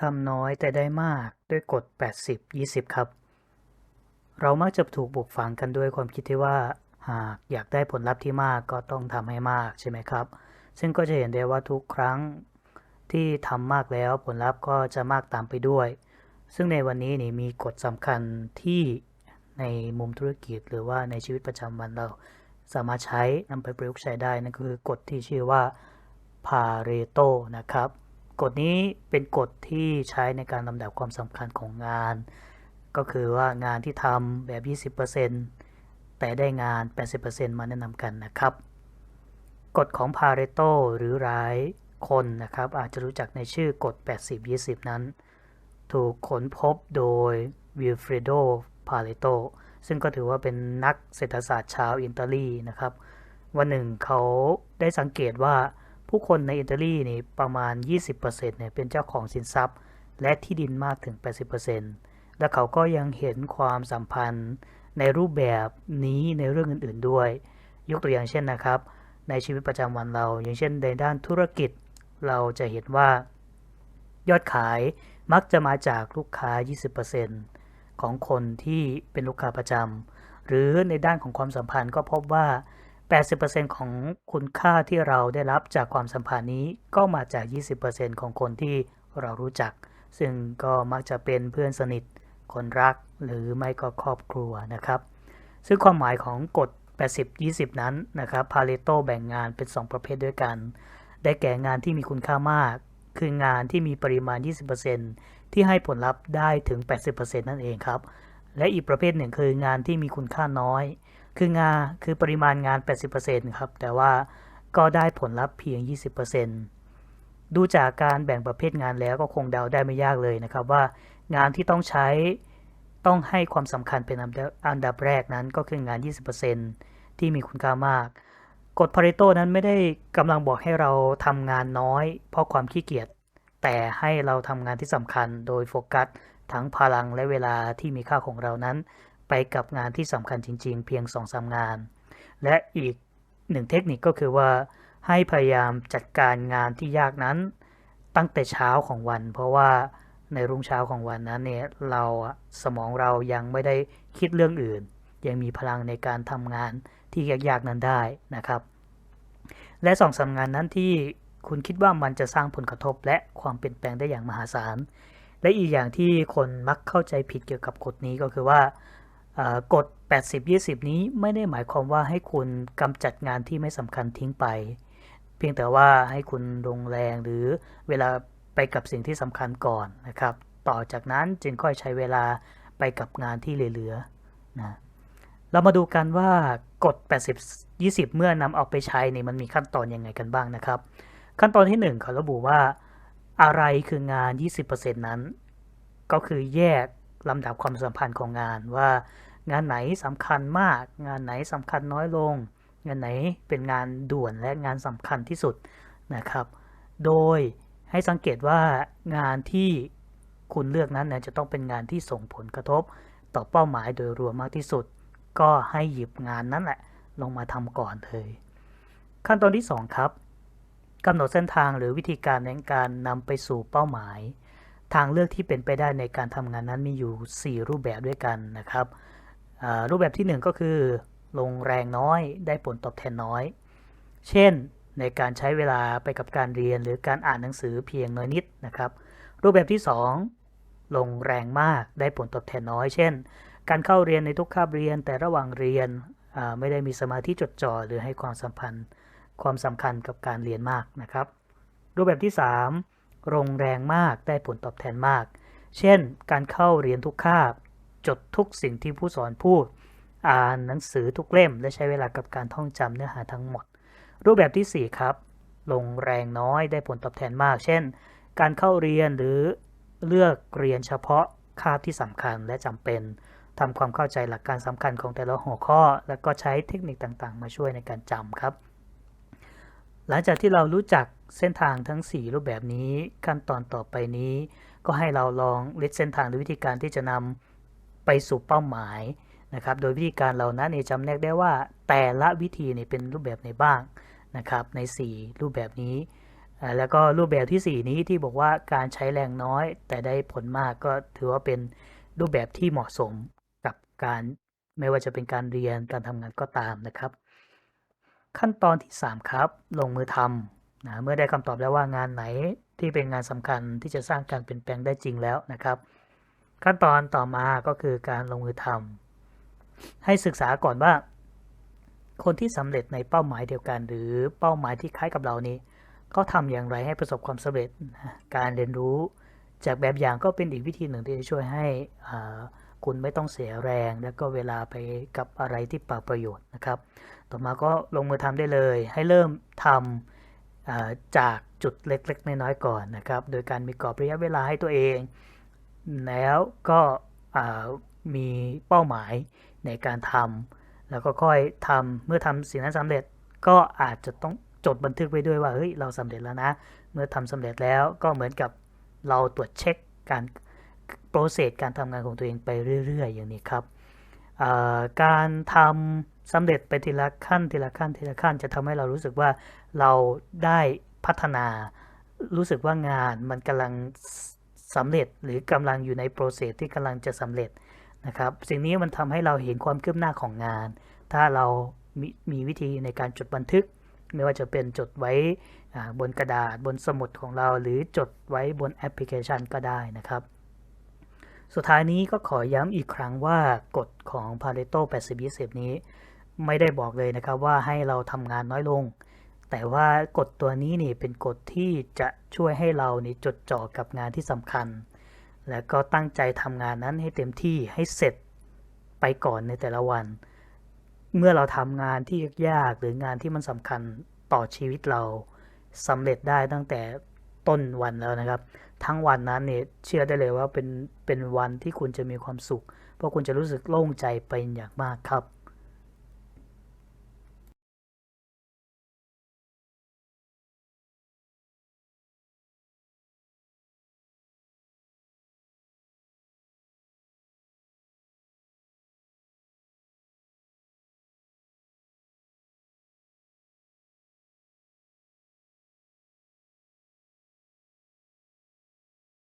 ทำน้อยแต่ได้มากด้วยกฎ 80-20 ครับ เรามักจะถูกปลูกฝังกันด้วยความคิดที่ว่า หากอยากได้ผลลัพธ์ที่มากก็ต้องทำให้มากใช่ไหมครับ ซึ่งก็จะเห็นได้ว่าทุกครั้งที่ทำมากแล้วผลลัพธ์ก็จะมากตามไปด้วย ซึ่งในวันนี้นี่มีกฎสำคัญที่ในมุมธุรกิจหรือว่าในชีวิตประจำวันเราสามารถใช้นำไปประยุกต์ใช้ได้นั่นก็คือกฎที่ชื่อว่า Pareto นะครับ กฎนี้เป็นกฎที่ใช้ในการลำดับความสำคัญของงาน ก็คือว่างานที่ทำแบบ 20%แต่ได้งาน 80%มาแนะนำกันนะครับ กฎของ Pareto หรือหลายคนนะครับ อาจจะรู้จักในชื่อกฎ 80-20 นั้น ถูกค้นพบโดย Wilfredo Pareto ซึ่งก็ถือว่าเป็นนักเศรษฐศาสตร์ชาวอิตาลีนะครับ วันหนึ่งเขาได้สังเกตว่า ผู้คนในอิตาลีนี่ประมาณ 20%เนี่ยเป็นเจ้าของสินทรัพย์ และที่ดินมากถึง 80%และเขาก็ยังเห็นความสัมพันธ์ในรูปแบบนี้ในเรื่องอื่น ๆด้วย ยกตัวอย่างเช่นนะครับ ในชีวิตประจำวันเรา อย่างเช่นในด้านธุรกิจ เราจะเห็นว่า ยอดขายมักจะมาจากลูกค้า 20%ของคนที่เป็นลูกค้าประจำหรือในด้านของความสัมพันธ์ก็พบว่า 80%ของคุณค่าที่เราได้รับจากความสัมพันธ์นี้ก็มาจาก 20%ของคนที่เรารู้จัก ซึ่งก็มักจะเป็นเพื่อนสนิท คนรักหรือไม่ก็ครอบครัวนะครับ ซึ่งความหมายของกฎ 80-20 นั้นนะครับ พาเลโตแบ่งงานเป็น 2 ประเภทด้วยกัน ได้แก่งานที่มีคุณค่ามาก คืองานที่มีปริมาณ 20%ที่ให้ผลลัพธ์ได้ถึง 80%นั่นเองครับ และอีกประเภทหนึ่งคืองานที่มีคุณค่าน้อย คืองานคือปริมาณงาน 80%ครับ แต่ว่าก็ได้ผลลัพธ์เพียง 20%ดูจากการแบ่งประเภทงานแล้วก็คงเดาได้ไม่ยากเลยนะครับว่างานที่ต้องใช้ต้องให้ความสำคัญเป็นอันดับแรกนั้นก็คืองาน 20%ที่มีคุณค่ามาก กฎพาริโตนั้นไม่ได้กำลังบอกให้เราทำงานน้อย เพราะความขี้เกียจ แต่ให้เราทำงานที่สำคัญโดยโฟกัสทั้งพลังและเวลาที่มีค่าของเรานั้น ไปกับงานที่สำคัญจริง ๆ เพียง2อสางาน และอีกหนึ่งเทคนิคก็คือว่า ให้พยายามจัดการงานที่ยากนั้น ตั้งแต่เช้าของวัน เพราะว่าในรุ่งเช้าของวันนั้นเนี่ยเราสมองเรายังไม่ได้คิดเรื่องอื่น ยังมีพลังในการทำงานที่ยากๆนั้นได้นะครับ และสองสางานนั้นที่คุณคิดว่ามันจะสร้างผลกระทบและความเปลี่ยนแปลงได้อย่างมหาศาล และอีกอย่างที่คนมักเข้าใจผิดเกี่ยวกับกฎนี้ก็คือว่า กฎ 80-20 นี้ไม่ได้หมายความว่าให้คุณกำจัดงานที่ไม่สำคัญทิ้งไป เพียงแต่ว่าให้คุณลงแรงหรือเวลาไปกับสิ่งที่สำคัญก่อนนะครับ ต่อจากนั้นจึงค่อยใช้เวลาไปกับงานที่เหลือๆนะเรามาดูกันว่ากฎ 80-20 เมื่อนำเอาไปใช้เนี่ยมันมีขั้นตอนยังไงกันบ้างนะครับ ขั้นตอนที่ 1 เขาระบุว่าอะไรคืองาน 20%นั้น ก็คือแยก ลำดับความสัมพันธ์ของงานว่างานไหนสำคัญมาก งานไหนสำคัญน้อยลง งานไหนเป็นงานด่วนและงานสำคัญที่สุดนะครับ โดยให้สังเกตว่างานที่คุณเลือกนั้นนะจะต้องเป็นงานที่ส่งผลกระทบ ต่อเป้าหมายโดยรวมมากที่สุด ก็ให้หยิบงานนั้นแหละลงมาทำก่อนเลย ขั้นตอนที่ 2 ครับกำหนดเส้นทางหรือวิธีการในการนำไปสู่เป้าหมาย ทางเลือกที่เป็นไปได้ในการทำงานนั้นมีอยู่ 4 รูปแบบด้วยกันนะครับ รูปแบบที่ 1 ก็คือ ลงแรงน้อยได้ผลตอบแทนน้อย เช่นในการใช้เวลาไปกับการเรียนหรือการอ่านหนังสือเพียงน้อยนิดนะครับ รูปแบบที่ 2 ลงแรงมากได้ผลตอบแทนน้อย เช่น การเข้าเรียนในทุกคาบเรียน แต่ระหว่างเรียนไม่ได้มีสมาธิจดจ่อหรือให้ความสัมพันธ์ความสำคัญกับการเรียนมากนะครับ รูปแบบที่ 3 ลงแรงมากได้ผลตอบแทนมาก เช่น การเข้าเรียนทุกคาบ จดทุกสิ่งที่ผู้สอนพูด อ่านหนังสือทุกเล่ม และใช้เวลากับการท่องจำเนื้อหาทั้งหมด รูปแบบที่ 4 ครับ ลงแรงน้อยได้ผลตอบแทนมาก เช่น การเข้าเรียนหรือเลือกเรียนเฉพาะคาบที่สำคัญและจำเป็นทำความเข้าใจหลักการสำคัญของแต่ละหัวข้อ แล้วก็ใช้เทคนิคต่างๆ มาช่วยในการจำครับ หลังจากที่เรารู้จัก เส้นทางทั้ง 4 รูปแบบนี้ขั้นตอนต่อไปนี้ ก็ให้เราลองลิสเส้นทางหรือวิธีการที่จะนำไปสู่เป้าหมายนะครับ โดยวิธีการเหล่านั้นจำแนกได้ว่าแต่ละวิธีนี่เป็นรูปแบบไหนบ้างนะครับใน 4 รูปแบบนี้ แล้วก็รูปแบบที่ 4 นี้ที่บอกว่าการใช้แรงน้อย แต่ได้ผลมากก็ถือว่าเป็นรูปแบบที่เหมาะสมกับการไม่ว่าจะเป็นการเรียนการทำงานก็ตามนะครับ ขั้นตอนที่ 3 ครับ ลงมือทำ นะเมื่อได้คำตอบแล้วว่างานไหนที่เป็นงานสำคัญที่จะสร้างการเปลี่ยนแปลงได้จริงแล้วนะครับ ขั้นตอนต่อมาก็คือการลงมือทำให้ศึกษาก่อนว่า คนที่สำเร็จในเป้าหมายเดียวกัน หรือเป้าหมายที่คล้ายกับเรานี้เขาทำอย่างไรให้ประสบความสำเร็จนะการเรียนรู้จากแบบอย่างก็เป็นอีกวิธีหนึ่งที่จะช่วยให้คุณไม่ต้องเสียแรง และก็เวลาไปกับอะไรที่เปล่าประโยชน์นะครับ ต่อมาก็ลงมือทำได้เลย ให้เริ่มทำอ่า จากจุดเล็กๆ น้อยๆก่อนนะครับ โดยการมีกรอบระยะเวลาให้ตัวเอง แล้วก็มีเป้าหมายในการทำแล้วก็ค่อยทำเมื่อทำสิ่งนั้นสำเร็จก็อาจจะต้องจดบันทึกไว้ด้วยว่าเฮ้ยเราสำเร็จแล้วนะ เมื่อทำสำเร็จแล้วก็เหมือนกับเราตรวจเช็คการโปรเซสการทำงานของตัวเองไปเรื่อย ๆ อย่างนี้ครับ การทำสำเร็จไปทีละขั้นทีละขั้นทีละขั้น จะทำให้เรารู้สึกว่าเราได้พัฒนา รู้สึกว่างานมันกำลังสำเร็จหรือกำลังอยู่ในโปรเซสที่กำลังจะสำเร็จนะครับสิ่งนี้มันทำให้เราเห็นความคืบหน้าของงาน ถ้าเรามีมีวิธีในการจดบันทึก ไม่ว่าจะเป็นจดไว้บนกระดาษบนสมุดของเรา หรือจดไว้บนแอปพลิเคชันก็ได้นะครับ สุดท้ายนี้ก็ขอย้ำอีกครั้งว่ากฎของ Pareto 80-20 นี้ ไม่ได้บอกเลยนะครับว่าให้เราทำงานน้อยลง แต่ว่ากฎตัวนี้นี่เป็นกฎที่จะช่วยให้เรานี่จดจ่อกับงานที่สำคัญ และก็ตั้งใจทำงานนั้นให้เต็มที่ให้เสร็จไปก่อนในแต่ละวัน เมื่อเราทำงานที่ยากหรืองานที่มันสำคัญต่อชีวิตเราสำเร็จได้ตั้งแต่ ต้นวันแล้วนะครับ ทั้งวันนั้นเนี่ยเชื่อได้เลยว่าเป็นเป็นวันที่คุณจะมีความสุข เพราะคุณจะรู้สึกโล่งใจไปอย่างมากครับ